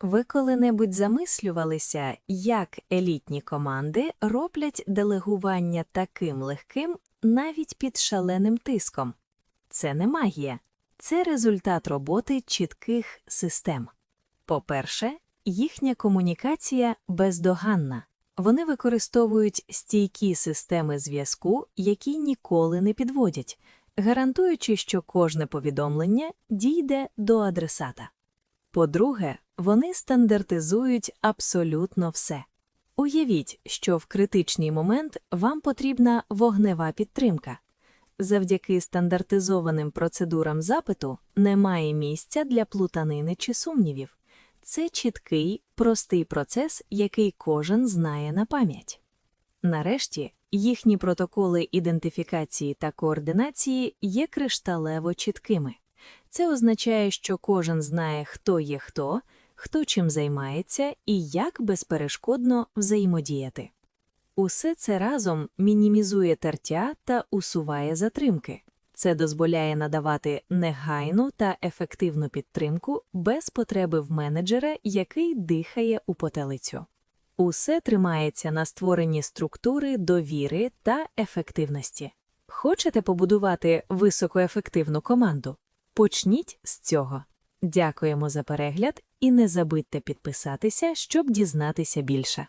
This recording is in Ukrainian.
Ви коли-небудь замислювалися, як елітні команди роблять делегування таким легким навіть під шаленим тиском? Це не магія, це результат роботи чітких систем. По-перше, їхня комунікація бездоганна. Вони використовують стійкі системи зв'язку, які ніколи не підводять, гарантуючи, що кожне повідомлення дійде до адресата. По-друге, вони стандартизують абсолютно все. Уявіть, що в критичний момент вам потрібна вогнева підтримка. Завдяки стандартизованим процедурам запиту немає місця для плутанини чи сумнівів. Це чіткий, простий процес, який кожен знає на пам'ять. Нарешті, їхні протоколи ідентифікації та координації є кришталево чіткими. Це означає, що кожен знає, хто є хто, хто чим займається і як безперешкодно взаємодіяти. Усе це разом мінімізує тертя та усуває затримки. Це дозволяє надавати негайну та ефективну підтримку без потреби в менеджера, який дихає у потелицю. Усе тримається на створенні структури довіри та ефективності. Хочете побудувати високоефективну команду? Почніть з цього. Дякуємо за перегляд і не забудьте підписатися, щоб дізнатися більше.